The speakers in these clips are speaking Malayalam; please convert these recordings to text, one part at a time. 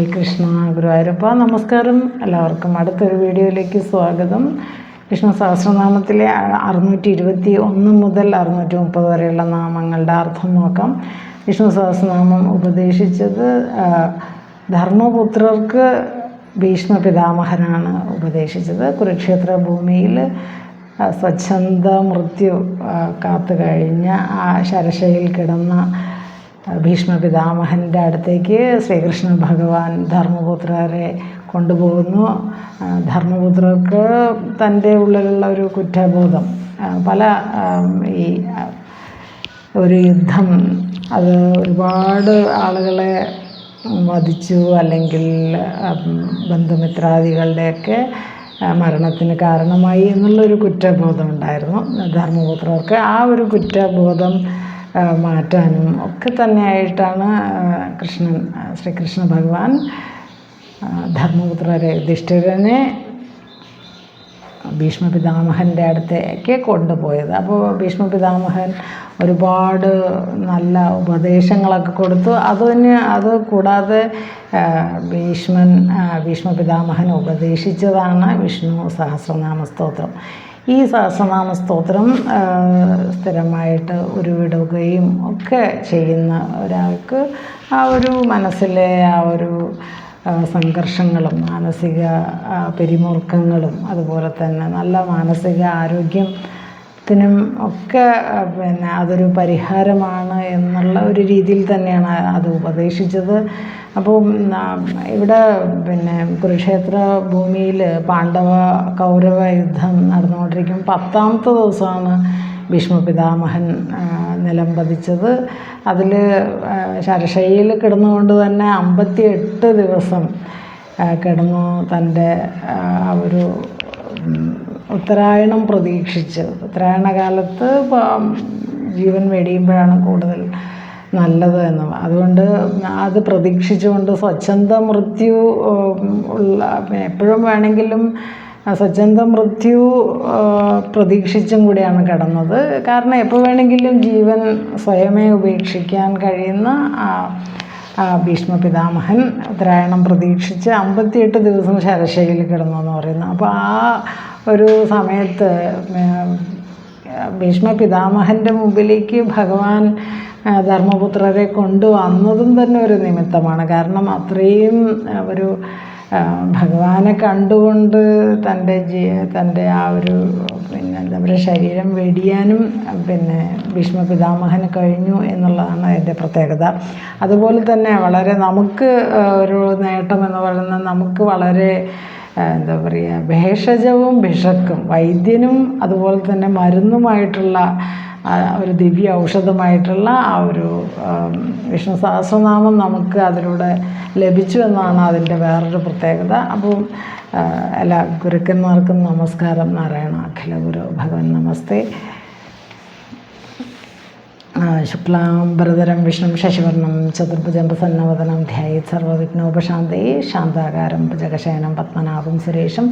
കൃഷ്ണ ഗുരുവായൂരപ്പ നമസ്കാരം. എല്ലാവർക്കും അടുത്തൊരു വീഡിയോയിലേക്ക് സ്വാഗതം. കൃഷ്ണ സഹസ്രനാമത്തിലെ അറുന്നൂറ്റി ഇരുപത്തി ഒന്ന് മുതൽ അറുന്നൂറ്റി മുപ്പത് വരെയുള്ള നാമങ്ങളുടെ അർത്ഥം നോക്കാം. വിഷ്ണു സഹസ്രനാമം ഉപദേശിച്ചത് ധർമ്മപുത്രർക്ക് ഭീഷ്മ പിതാമഹനാണ് ഉപദേശിച്ചത്. കുരുക്ഷേത്ര ഭൂമിയിൽ സ്വച്ഛന്ത മൃത്യു കാത്തു കഴിഞ്ഞ ആ ശരശയിൽ കിടന്ന ഭീഷ്മ പിതാമഹന്റെ അടുത്തേക്ക് ശ്രീകൃഷ്ണ ഭഗവാൻ ധർമ്മപുത്രരെ കൊണ്ടുപോകുന്നു. ധർമ്മപുത്രർക്ക് തന്റെ ഉള്ളിലുള്ള ഒരു കുറ്റബോധം പല ഈ ഒരു യുദ്ധം അത് ഒരുപാട് ആളുകളെ വധിച്ചു അല്ലെങ്കിൽ ബന്ധുമിത്രാദികളുടെയൊക്കെ മരണത്തിന് കാരണമായി എന്നുള്ളൊരു കുറ്റബോധം ഉണ്ടായിരുന്നു. ധർമ്മപുത്രർക്ക് ആ ഒരു കുറ്റബോധം മാറ്റാനും ഒക്കെ തന്നെയായിട്ടാണ് കൃഷ്ണൻ ശ്രീകൃഷ്ണ ഭഗവാൻ ധർമ്മപുത്രരെ യുധിഷ്ഠിരനെ ഭീഷ്മ പിതാമഹന്റെ അടുത്തേക്ക് കൊണ്ടുപോയത്. അപ്പോൾ ഭീഷ്മ പിതാമഹൻ ഒരുപാട് നല്ല ഉപദേശങ്ങളൊക്കെ കൊടുത്തു. അതിന് അത് കൂടാതെ ഭീഷ്മൻ ഭീഷ്മ പിതാമഹൻ ഉപദേശിച്ചതാണ് വിഷ്ണു സഹസ്രനാമ സ്തോത്രം. ഈ സഹസ്രനാമ സ്തോത്രം സ്ഥിരമായിട്ട് ഉരുവിടുകയും ഒക്കെ ചെയ്യുന്ന ഒരാൾക്ക് ആ ഒരു മനസ്സിലെ ആ ഒരു സംഘർഷങ്ങളും മാനസിക പിരിമുറുക്കങ്ങളും അതുപോലെ തന്നെ നല്ല മാനസിക ആരോഗ്യത്തിനും ഒക്കെ പിന്നെ അതൊരു പരിഹാരമാണ് എന്നുള്ള ഒരു രീതിയിൽ തന്നെയാണ് അത് ഉപദേശിച്ചത്. അപ്പോൾ ഇവിടെ പിന്നെ കുരുക്ഷേത്ര ഭൂമിയിൽ പാണ്ഡവ കൗരവ യുദ്ധം നടന്നുകൊണ്ടിരിക്കും. പത്താമത്തെ ദിവസമാണ് ഭീഷ്മ പിതാമഹൻ നിലം പതിച്ചത്. അതിൽ ശരശയിൽ കിടന്നുകൊണ്ട് തന്നെ അമ്പത്തി എട്ട് ദിവസം കിടന്നു തന്റെ ആ, ഒരു ഉത്തരായണം പ്രതീക്ഷിച്ച്. ഉത്തരായണ കാലത്ത് ജീവൻ വെടിയുമ്പോഴാണ് കൂടുതൽ നല്ലത് എന്ന്. അതുകൊണ്ട് അത് പ്രതീക്ഷിച്ചുകൊണ്ട് സ്വച്ഛന്ത മൃത്യു ഉള്ള എപ്പോഴും വേണമെങ്കിലും സ്വച്ഛന്ത മൃത്യു പ്രതീക്ഷിച്ചും കൂടിയാണ് കിടന്നത്. കാരണം എപ്പോൾ വേണമെങ്കിലും ജീവൻ സ്വയമേ ഉപേക്ഷിക്കാൻ കഴിയുന്ന ഭീഷ്മ പിതാമഹൻ ഉത്തരായണം പ്രതീക്ഷിച്ച് അമ്പത്തിയെട്ട് ദിവസം ശരശയിൽ കിടന്നു എന്ന് പറയുന്നു. അപ്പോൾ ആ ഒരു സമയത്ത് ഭീഷ്മ പിതാമഹന്റെ മുമ്പിലേക്ക് ഭഗവാൻ ധർമ്മപുത്രരെ കൊണ്ടുവന്നതും തന്നെ ഒരു നിമിത്തമാണ്. കാരണം അത്രയും ഒരു ഭഗവാനെ കണ്ടുകൊണ്ട് തന്റെ ജീ തന്റെ ആ ഒരു പിന്നെ എന്താ പറയുക ശരീരം വെടിയാനും പിന്നെ ഭീഷ്മ പിതാമഹന് കഴിഞ്ഞു എന്നുള്ളതാണ് അതിന്റെ പ്രത്യേകത. അതുപോലെ തന്നെ വളരെ നമുക്ക് ഒരു നേട്ടം എന്ന് പറയുന്നത് നമുക്ക് വളരെ എന്താ പറയുക ഭേഷജവും ഭിഷക്കും വൈദ്യനും അതുപോലെ തന്നെ മരുന്നുമായിട്ടുള്ള ഒരു ദിവ്യ ഔഷധമായിട്ടുള്ള ആ ഒരു വിഷ്ണു സഹസ്രനാമം നമുക്ക് അതിലൂടെ ലഭിച്ചു എന്നാണ് അതിന്റെ വേറൊരു പ്രത്യേകത. അപ്പം എല്ലാ ഗുരുക്കന്മാർക്കും നമസ്കാരം. നാരായണ അഖില ഗുരു ഭഗവൻ നമസ്തേ. ആ, ശുക്ലാംബരധരം വിഷ്ണു ശശിവർണം ചതുർഭുജം പ്രസന്നവദനം ധ്യായത് സർവവിഘ്നോപശാന്തേ ശാന്താകാരം ഭുജകശയനം പത്മനാഭം സുരേഷം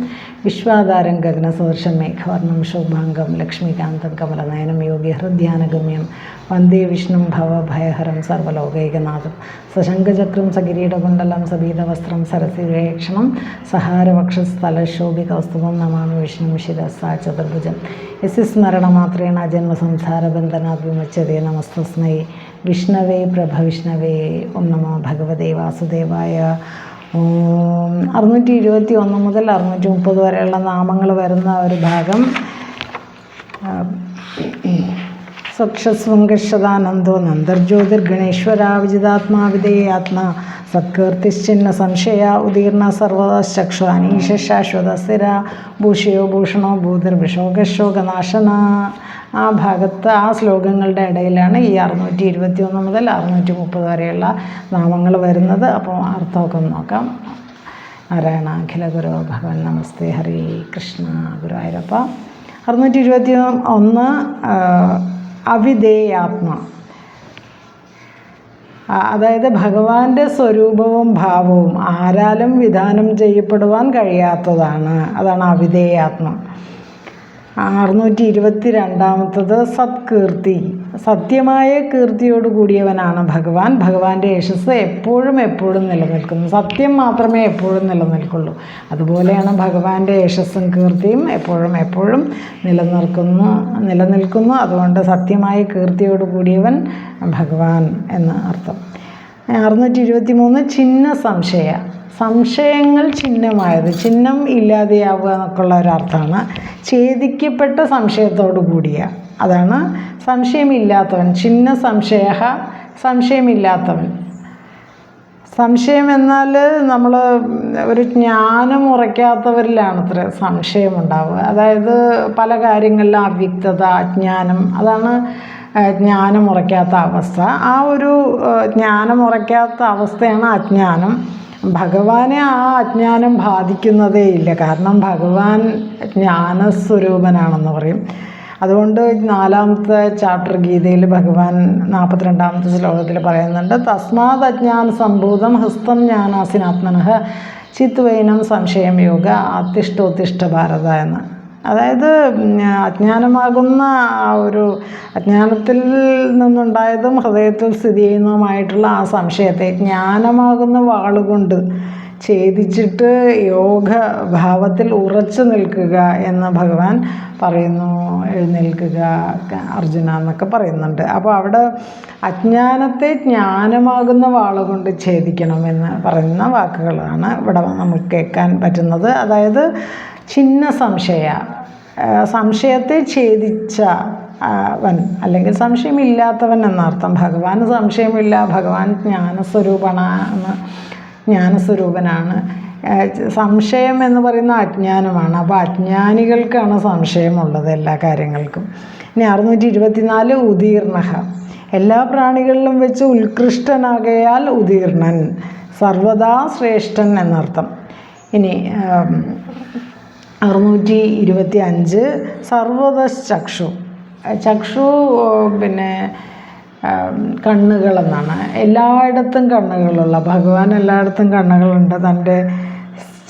വിശ്വാധാരം ഗഗനസദൃശം മേഘവർണം ശോഭാംഗം ലക്ഷ്മീകാന്തം കമലനയനം യോഗി ഹൃദ്യാനഗമ്യം വന്ദേ വിഷ്ണു ഭവഭയഹരം സർവലോകൈകനാഥം സശങ്കചക്രം സകിരീടകുണ്ടലം സബീതവസ്ത്രം സരസിവേക്ഷണം സഹാരവക്ഷസ്ഥലശോഭികൗസ്തുഭം നമാമി വിഷ്ണു ശിരസാ ചതുർഭുജം. യസ്യ സ്മരണമാത്രേണ ജന്മസംസാരബന്ധനാത് വിമുച്യതേ നമസ്തസ്മൈ. വിഷ്ണവേ പ്രഭ വിഷ്ണവേ ഓം നമോ ഭഗവതേ വാസുദേവായ. അറുന്നൂറ്റി ഇരുപത്തി ഒന്ന് മുതൽ അറുന്നൂറ്റി മുപ്പത് വരെയുള്ള നാമങ്ങൾ വരുന്ന ഒരു ഭാഗം. സ്വക്ഷസ്വങ്കഷദാനന്ദോ നന്ദർജ്യോതിർഗണേശ്വരാ ആത്മ സത്കീർത്തിശ്ചിന്ന സംശയ ഉദീർണ സർവതശ്ചക്ഷു അനീശ ശാശ്വത സ്ഥിര ഭൂഷയോ ഭൂഷണോ ഭൂതിർവിശോകശോകനാശന ആ ഭാഗത്ത് ആ ശ്ലോകങ്ങളുടെ ഇടയിലാണ് ഈ അറുന്നൂറ്റി ഇരുപത്തി ഒന്ന് മുതൽ അറുന്നൂറ്റി മുപ്പത് വരെയുള്ള നാമങ്ങൾ വരുന്നത്. അപ്പോൾ അർത്ഥമൊക്കെ നോക്കാം. നാരായണ അഖില ഗുരു ഭഗവൻ നമസ്തേ. ഹരി കൃഷ്ണ ഗുരുവായൂരപ്പ. അറുന്നൂറ്റി ഇരുപത്തി ഒന്ന് അവിധേയാത്മ. അതായത് ഭഗവാന്റെ സ്വരൂപവും ഭാവവും ആരാലും വിധാനം ചെയ്യപ്പെടുവാൻ കഴിയാത്തതാണ്. അതാണ് അവിധേയാത്മ. അറുന്നൂറ്റി ഇരുപത്തി രണ്ടാമത്തത് സത്കീർത്തി. സത്യമായ കീർത്തിയോട് കൂടിയവനാണ് ഭഗവാൻ. ഭഗവാന്റെ യശസ് എപ്പോഴും എപ്പോഴും നിലനിൽക്കുന്നു. സത്യം മാത്രമേ എപ്പോഴും നിലനിൽക്കുള്ളൂ. അതുപോലെയാണ് ഭഗവാന്റെ യശസ്സും കീർത്തിയും എപ്പോഴും എപ്പോഴും നിലനിൽക്കുന്നു നിലനിൽക്കുന്നു. അതുകൊണ്ട് സത്യമായ കീർത്തിയോട് കൂടിയവൻ ഭഗവാൻ എന്ന് അർത്ഥം. അറുന്നൂറ്റി ഇരുപത്തി മൂന്ന് ചിഹ്ന സംശയ. സംശയങ്ങൾ ചിഹ്നമായത് ചിഹ്നം ഇല്ലാതെയാവുക എന്നൊക്കെയുള്ള ഒരർത്ഥമാണ് ഛേദിക്കപ്പെട്ട സംശയത്തോടു കൂടിയ. അതാണ് സംശയമില്ലാത്തവൻ. ചിഹ്ന സംശയ സംശയമില്ലാത്തവൻ. സംശയം എന്നാൽ നമ്മൾ ഒരു ജ്ഞാനം ഉറയ്ക്കാത്തവരിലാണ് അത്ര സംശയമുണ്ടാവുക. അതായത് പല കാര്യങ്ങളിലും അവ്യക്തത അജ്ഞാനം അതാണ് ജ്ഞാനം ഉറയ്ക്കാത്ത അവസ്ഥ. ആ ഒരു ജ്ഞാനം ഉറയ്ക്കാത്ത അവസ്ഥയാണ് അജ്ഞാനം. ഭഗവാനെ ആ അജ്ഞാനം ബാധിക്കുന്നതേ ഇല്ല. കാരണം ഭഗവാൻ ജ്ഞാനസ്വരൂപനാണെന്ന് പറയും. അതുകൊണ്ട് നാലാമത്തെ ചാപ്റ്റർ ഗീതയിൽ ഭഗവാൻ നാൽപ്പത്തിരണ്ടാമത്തെ ശ്ലോകത്തിൽ പറയുന്നുണ്ട് തസ്മാത് അജ്ഞാന സംഭൂതം ഹസ്തം ജ്ഞാനാസിനാത്മനഃ ചിത്വൈനം സംശയം യോഗ അത്തിഷ്ടോത്തിഷ്ട ഭാരത എന്ന്. അതായത് അജ്ഞാനമാകുന്ന ആ ഒരു അജ്ഞാനത്തിൽ നിന്നുണ്ടായതും ഹൃദയത്തിൽ സ്ഥിതി ചെയ്യുന്നതുമായിട്ടുള്ള ആ സംശയത്തെ ജ്ഞാനമാകുന്ന വാളുകൊണ്ട് ഛേദിച്ചിട്ട് യോഗ ഭാവത്തിൽ ഉറച്ചു നിൽക്കുക എന്ന് ഭഗവാൻ പറയുന്നു എഴുന്നേൽക്കുക അർജുന എന്നൊക്കെ പറയുന്നുണ്ട്. അപ്പോൾ അവിടെ അജ്ഞാനത്തെ ജ്ഞാനമാകുന്ന വാളുകൊണ്ട് ഛേദിക്കണമെന്ന് പറയുന്ന വാക്കുകളാണ് ഇവിടെ നമുക്ക് കേൾക്കാൻ പറ്റുന്നത്. അതായത് ചിഹ്ന സംശയ സംശയത്തെ ഛേദിച്ച വൻ അല്ലെങ്കിൽ സംശയമില്ലാത്തവൻ എന്നർത്ഥം ഭഗവാന് സംശയമില്ല ഭഗവാൻ ജ്ഞാനസ്വരൂപനാണ് ജ്ഞാനസ്വരൂപനാണ്. സംശയം എന്ന് പറയുന്ന അജ്ഞാനമാണ്. അപ്പോൾ അജ്ഞാനികൾക്കാണ് സംശയമുള്ളത് എല്ലാ കാര്യങ്ങൾക്കും. ഇനി അറുന്നൂറ്റി ഇരുപത്തിനാല് ഉദീർണഹ. എല്ലാ പ്രാണികളിലും വെച്ച് ഉത്കൃഷ്ടനാകയാൽ ഉദീർണൻ സർവദാ ശ്രേഷ്ഠൻ എന്നർത്ഥം. ഇനി അറുന്നൂറ്റി ഇരുപത്തി അഞ്ച് സർവത ചക്ഷു. ചക്ഷു പിന്നെ കണ്ണുകളെന്നാണ്. എല്ലായിടത്തും കണ്ണുകളുള്ള ഭഗവാൻ എല്ലായിടത്തും കണ്ണുകളുണ്ട്. തന്റെ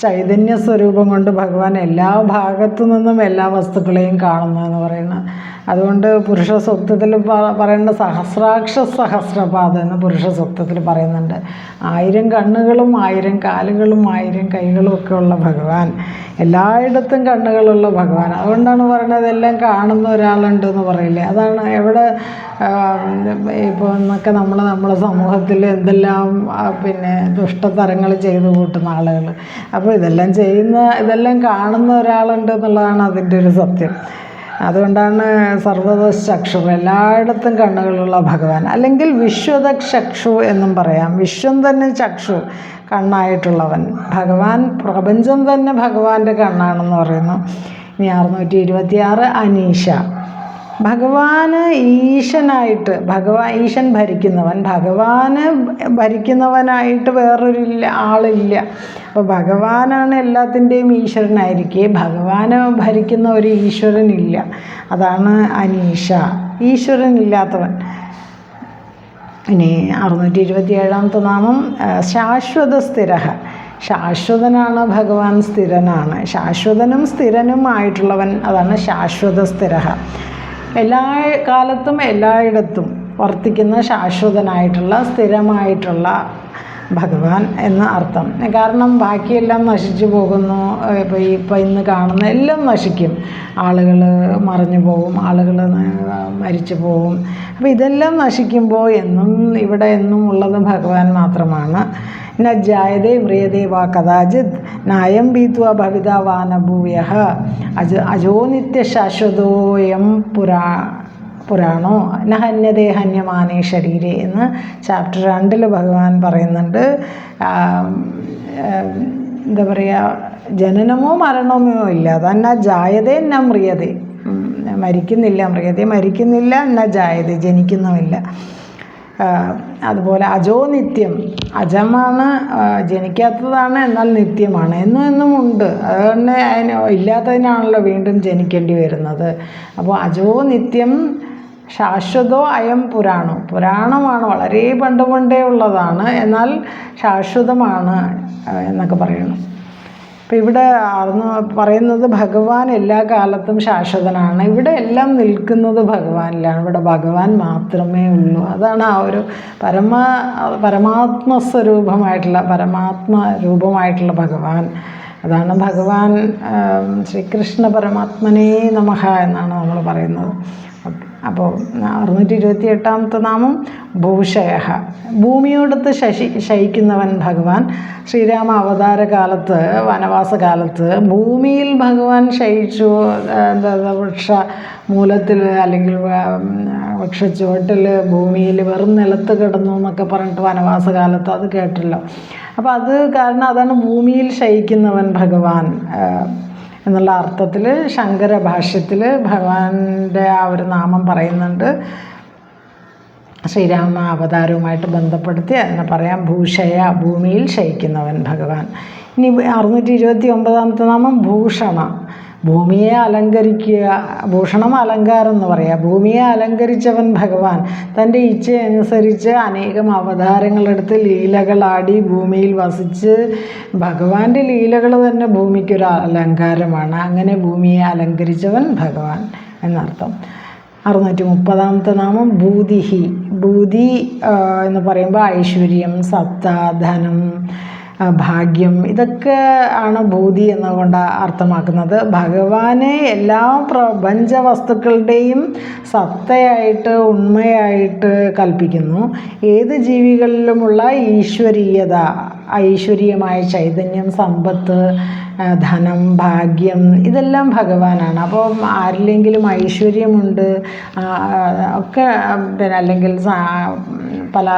ചൈതന്യ സ്വരൂപം കൊണ്ട് ഭഗവാൻ എല്ലാ ഭാഗത്തു നിന്നും എല്ലാ വസ്തുക്കളെയും കാണുന്നു എന്ന് പറയുന്നത് അതുകൊണ്ട് പുരുഷ സൂക്തത്തിൽ പറയേണ്ട സഹസ്രാക്ഷ സഹസ്രപാദം എന്ന് പുരുഷ സൂക്തത്തിൽ പറയുന്നുണ്ട്. ആയിരം കണ്ണുകളും ആയിരം കാലുകളും ആയിരം കൈകളും ഒക്കെ ഉള്ള ഭഗവാൻ. എല്ലായിടത്തും കണ്ണുകളുള്ള ഭഗവാൻ. അതുകൊണ്ടാണ് പറയുന്നത് എല്ലാം കാണുന്ന ഒരാളുണ്ട് എന്ന് പറയില്ലേ. അതാണ് എവിടെ ഇപ്പോൾ എന്നൊക്കെ നമ്മൾ നമ്മുടെ സമൂഹത്തിൽ എന്തെല്ലാം പിന്നെ ദുഷ്ടതരങ്ങൾ ചെയ്തു കൂട്ടുന്ന ആളുകൾ അപ്പോൾ ഇതെല്ലാം ചെയ്യുന്ന ഇതെല്ലാം കാണുന്ന ഒരാളുണ്ട് എന്നുള്ളതാണ് അതിന്റെ ഒരു സത്യം. അതുകൊണ്ടാണ് സർവതചക്ഷു എല്ലായിടത്തും കണ്ണുകളുള്ള ഭഗവാൻ. അല്ലെങ്കിൽ വിശ്വദക്ഷു എന്നും പറയാം. വിശ്വം തന്നെ ചക്ഷു കണ്ണായിട്ടുള്ളവൻ. ഭഗവാൻ പ്രപഞ്ചം തന്നെ ഭഗവാന്റെ കണ്ണാണെന്ന് പറയുന്നു. ഇനി അറുന്നൂറ്റി ഇരുപത്തിയാറ് അനീഷ. ഭഗവാന് ഈശനായിട്ട് ഭഗവാൻ ഈശൻ ഭരിക്കുന്നവൻ ഭഗവാന് ഭരിക്കുന്നവനായിട്ട് വേറൊരു ഇല്ല ആളില്ല. അപ്പോൾ ഭഗവാനാണ് എല്ലാത്തിന്റെയും ഈശ്വരനായിരിക്കെ ഭഗവാന് ഭരിക്കുന്ന ഒരു ഈശ്വരനില്ല. അതാണ് അനീഷ. ഈശ്വരനില്ലാത്തവൻ. ഇനി അറുന്നൂറ്റി ഇരുപത്തി ഏഴാമത്തെ നാമം ശാശ്വത സ്ഥിര ശാശ്വതനാണ് ഭഗവാൻ സ്ഥിരനാണ്. ശാശ്വതനും സ്ഥിരനുമായിട്ടുള്ളവൻ അതാണ് ശാശ്വത സ്ഥിര എല്ലാ കാലത്തും എല്ലായിടത്തും വർത്തിക്കുന്ന ശാശ്വതനായിട്ടുള്ള സ്ഥിരമായിട്ടുള്ള ഭഗവാൻ എന്ന് അർത്ഥം. കാരണം ബാക്കിയെല്ലാം നശിച്ചു പോകുന്നു. ഇപ്പോൾ ഈ ഇപ്പം ഇന്ന് കാണുന്ന എല്ലാം നശിക്കും. ആളുകൾ മറിഞ്ഞു പോകും ആളുകൾ മരിച്ചു പോകും അപ്പോൾ ഇതെല്ലാം നശിക്കുമ്പോൾ എന്നും ഇവിടെ എന്നും ഉള്ളത് ഭഗവാൻ മാത്രമാണ്. ന ജായതേ മ്രിയതേ വാ കഥാചിത്. നായം ഭീത്വ ഭവിത വാനഭൂയ അജ അജോ നിത്യശാശ്വതോയം പുരാ പുരാണോ? ന ഹന്യതേ ഹന്യമാനേ ശരീരെ എന്ന് ചാപ്റ്റർ രണ്ടിൽ ഭഗവാൻ പറയുന്നുണ്ട്. എന്താ പറയുക ജനനമോ മരണമോ ഇല്ല. അതന്ന ജായതേ ന മ്രിയതേ മരിക്കുന്നില്ല മ്രിയതേ മരിക്കുന്നില്ല ന ജായതേ. ജനിക്കുന്നുമില്ല. അതുപോലെ അജോ നിത്യം അജമാണ് ജനിക്കാത്തതാണ് എന്നാൽ നിത്യമാണ്. എന്നും എന്നും ഉണ്ട്. അതുകൊണ്ട് അതിന് ഇല്ലാത്തതിനാണല്ലോ വീണ്ടും ജനിക്കേണ്ടി വരുന്നത്. അപ്പോൾ അജോ നിത്യം ശാശ്വതോ അയം പുരാണോ. പുരാണമാണ് വളരെ പണ്ട് പണ്ടേ ഉള്ളതാണ്. എന്നാൽ ശാശ്വതമാണ് എന്നൊക്കെ പറയണം അപ്പം ഇവിടെ പറയുന്നത് ഭഗവാൻ എല്ലാ കാലത്തും ശാശ്വതനാണ്. ഇവിടെ എല്ലാം നിൽക്കുന്നത് ഭഗവാനിലാണ്. ഇവിടെ ഭഗവാൻ മാത്രമേ ഉള്ളൂ. അതാണ് ആ ഒരു പരമ പരമാത്മസ്വരൂപമായിട്ടുള്ള പരമാത്മ രൂപമായിട്ടുള്ള ഭഗവാൻ. അതാണ് ഭഗവാൻ ശ്രീകൃഷ്ണ പരമാത്മനേ നമഹ എന്നാണ് നമ്മൾ പറയുന്നത്. അപ്പോൾ അറുന്നൂറ്റി ഇരുപത്തി എട്ടാമത്തെ നാമം ഭൂഷയഹ. ഭൂമിയോടത്ത് ശശി ശയിക്കുന്നവൻ ഭഗവാൻ. ശ്രീരാമ അവതാര കാലത്ത് വനവാസ കാലത്ത് ഭൂമിയിൽ ഭഗവാൻ ശയിച്ചു. എന്താ വൃക്ഷ മൂലത്തിൽ അല്ലെങ്കിൽ വൃക്ഷച്ചുവട്ടിൽ ഭൂമിയിൽ വെറും നിലത്ത് കിടന്നു എന്നൊക്കെ പറഞ്ഞിട്ട് വനവാസ കാലത്ത് അത് കേട്ടല്ലോ. അപ്പോൾ അത് കാരണം അതാണ് ഭൂമിയിൽ ശയിക്കുന്നവൻ ഭഗവാൻ. എന്നുള്ള അർത്ഥത്തിൽ ശങ്കര ഭാഷ്യത്തിൽ ഭഗവാന്റെ ആ ഒരു നാമം പറയുന്നുണ്ട്. ശ്രീരാമ അവതാരവുമായിട്ട് ബന്ധപ്പെടുത്തി അതിനെ പറയാം ഭൂഷയ ഭൂമിയിൽ ശയിക്കുന്നവൻ ഭഗവാൻ. ഇനി അറുന്നൂറ്റി ഇരുപത്തി ഒമ്പതാമത്തെ നാമം ഭൂഷണ. ഭൂമിയെ അലങ്കരിക്കുക ഭൂഷണം അലങ്കാരം എന്ന് പറയാം. ഭൂമിയെ അലങ്കരിച്ചവൻ ഭഗവാൻ. തന്റെ ഇച്ഛയനുസരിച്ച് അനേകം അവതാരങ്ങളെടുത്ത് ലീലകളാടി ഭൂമിയിൽ വസിച്ച് ഭഗവാന്റെ ലീലകൾ തന്നെ ഭൂമിക്കൊരു അലങ്കാരമാണ്. അങ്ങനെ ഭൂമിയെ അലങ്കരിച്ചവൻ ഭഗവാൻ എന്നർത്ഥം. അറുന്നൂറ്റി മുപ്പതാമത്തെ നാമം ഭൂതിഹി. ഭൂതി എന്ന് പറയുമ്പോൾ ഐശ്വര്യം സത്ത ധനം ഭാഗ്യം ഇതൊക്കെ ആണ് ഭൂതി എന്നുകൊണ്ട് അർത്ഥമാക്കുന്നത്. ഭഗവാനെ എല്ലാ പ്രപഞ്ച വസ്തുക്കളുടെയും സത്തയായിട്ട് ഉണ്മയായിട്ട് കൽപ്പിക്കുന്നു. ഏത് ജീവികളിലുമുള്ള ഈശ്വരീയത ഐശ്വര്യമായ ചൈതന്യം സമ്പത്ത് ധനം ഭാഗ്യം ഇതെല്ലാം ഭഗവാനാണ്. അപ്പോൾ ആരിലെങ്കിലും ഐശ്വര്യമുണ്ട് ഒക്കെ പിന്നെ അല്ലെങ്കിൽ പല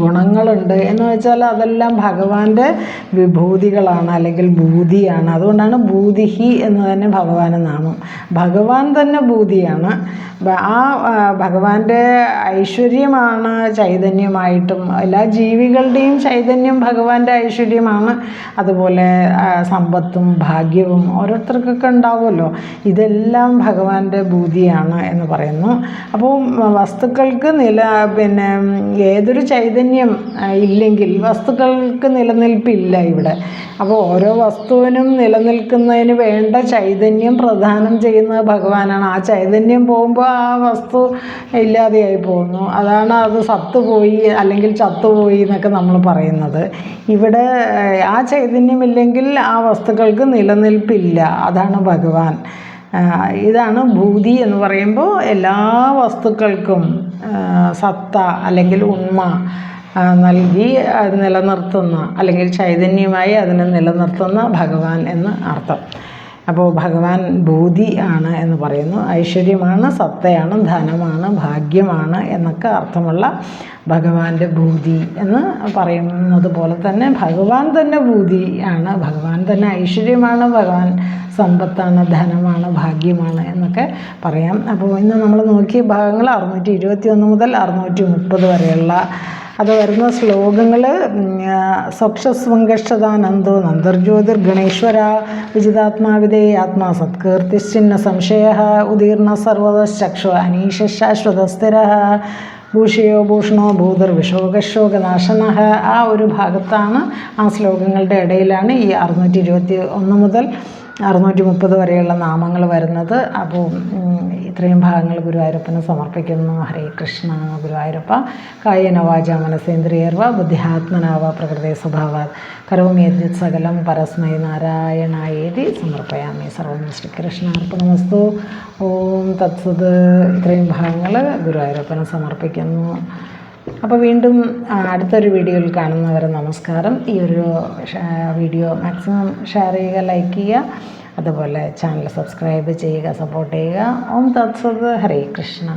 ഗുണങ്ങളുണ്ട് എന്ന് വെച്ചാൽ അതെല്ലാം ഭഗവാന്റെ വിഭൂതികളാണ് അല്ലെങ്കിൽ ഭൂതിയാണ്. അതുകൊണ്ടാണ് ഭൂതിഹി എന്ന് തന്നെ ഭഗവാന് നാമം. ഭഗവാൻ തന്നെ ഭൂതിയാണ്. ആ ഭഗവാന്റെ ഐശ്വര്യമാണ് ചൈതന്യമായിട്ടും എല്ലാ ജീവികളുടെയും ചൈതന്യം ഭഗവാന്റെ ഐശ്വര്യമാണ്. അതുപോലെ സമ്പത്തും ഭാഗ്യവും ഓരോരുത്തർക്കൊക്കെ ഉണ്ടാവുമല്ലോ. ഇതെല്ലാം ഭഗവാന്റെ ഭൂതിയാണ് എന്ന് പറയുന്നു. അപ്പോൾ വസ്തുക്കൾക്ക് നില പിന്നെ ഏതൊരു ചൈതന്യം ഇല്ലെങ്കിൽ വസ്തുക്കൾക്ക് നിലനിൽപ്പില്ല ഇവിടെ. അപ്പോൾ ഓരോ വസ്തുവിനും നിലനിൽക്കുന്നതിന് വേണ്ട ചൈതന്യം പ്രധാനം ചെയ്യുന്നത് ഭഗവാനാണ്. ആ ചൈതന്യം പോകുമ്പോൾ ആ വസ്തു ഇല്ലാതെയായി പോകുന്നു. അതാണ് അത് സത്തുപോയി അല്ലെങ്കിൽ ചത്തുപോയി എന്നൊക്കെ നമ്മൾ പറയുന്നത്. ഇവിടെ ആ ചൈതന്യമില്ലെങ്കിൽ ആ വസ്തുക്കൾക്ക് നിലനിൽപ്പില്ല. അതാണ് ഭഗവാൻ. ഇതാണ് ഭൂതി എന്ന് പറയുമ്പോൾ എല്ലാ വസ്തുക്കൾക്കും സത്ത അല്ലെങ്കിൽ ഉണ്മ നൽകി അത് നിലനിർത്തുന്ന അല്ലെങ്കിൽ ചൈതന്യമായി അതിനെ നിലനിർത്തുന്ന ഭഗവാൻ എന്ന് അർത്ഥം. അപ്പോൾ ഭഗവാൻ ഭൂതി ആണ് എന്ന് പറയുന്നു. ഐശ്വര്യമാണ് സത്തയാണ് ധനമാണ് ഭാഗ്യമാണ് എന്നൊക്കെ അർത്ഥമുള്ള ഭഗവാന്റെ ഭൂതി എന്ന് പറയുന്നത് പോലെ തന്നെ ഭഗവാൻ തന്നെ ഭൂതി ആണ്. ഭഗവാൻ തന്നെ ഐശ്വര്യമാണ് ഭഗവാൻ സമ്പത്താണ് ധനമാണ് ഭാഗ്യമാണ് എന്നൊക്കെ പറയാം. അപ്പോൾ ഇന്ന് നമ്മൾ നോക്കിയ ഭാഗങ്ങൾ അറുന്നൂറ്റി ഇരുപത്തി ഒന്ന് മുതൽ അറുന്നൂറ്റി മുപ്പത് വരെയുള്ള അത് വരുന്ന ശ്ലോകങ്ങൾ സ്വക്ഷസ്വങ്കഷ്ടതാനന്ദോ നന്ദർജ്യോതിർ ഗണേശ്വര വിജിതാത്മാവിതേ ആത്മാ സത്കീർത്തിശ്ചിന്ന സംശയ ഉദീർണ സർവതശ്ചക്ഷു അനീശ ശാശ്വതസ്ഥിര ഭൂഷയോ ഭൂഷണോ ഭൂതർ വിശോകശോകനാശന ആ ഒരു ഭാഗത്താണ് ആ ശ്ലോകങ്ങളുടെ ഇടയിലാണ് ഈ അറുന്നൂറ്റി ഇരുപത്തി ഒന്ന് മുതൽ അറുന്നൂറ്റി മുപ്പത് വരെയുള്ള നാമങ്ങൾ വരുന്നത്. അപ്പോൾ ഇത്രയും ഭാഗങ്ങൾ ഗുരുവായൂരപ്പന് സമർപ്പിക്കുന്നു. ഹരേ കൃഷ്ണ ഗുരുവായൂരപ്പ. കായനവാച മനസേന്ദ്രിയർവ ബുദ്ധിഹാത്മനാവ പ്രകൃതി സ്വഭാവ കരോമി യദ്യത് സകലം പരസ്മൈ നാരായണായേതി സമർപ്പയാമി. സർവം ശ്രീകൃഷ്ണാർപ്പണമസ്തു. ഓം തത്സത്. ഇത്രയും ഭാഗങ്ങൾ ഗുരുവായൂരപ്പന് സമർപ്പിക്കുന്നു. അപ്പോൾ വീണ്ടും അടുത്തൊരു വീഡിയോയിൽ കാണുന്നവരെ നമസ്കാരം. ഈ ഒരു വീഡിയോ മാക്സിമം ഷെയർ ചെയ്യുക ലൈക്ക് ചെയ്യുക. അതുപോലെ ചാനൽ സബ്സ്ക്രൈബ് ചെയ്യുക സപ്പോർട്ട് ചെയ്യുക. ഓം തത്സത് ഹരേ കൃഷ്ണ.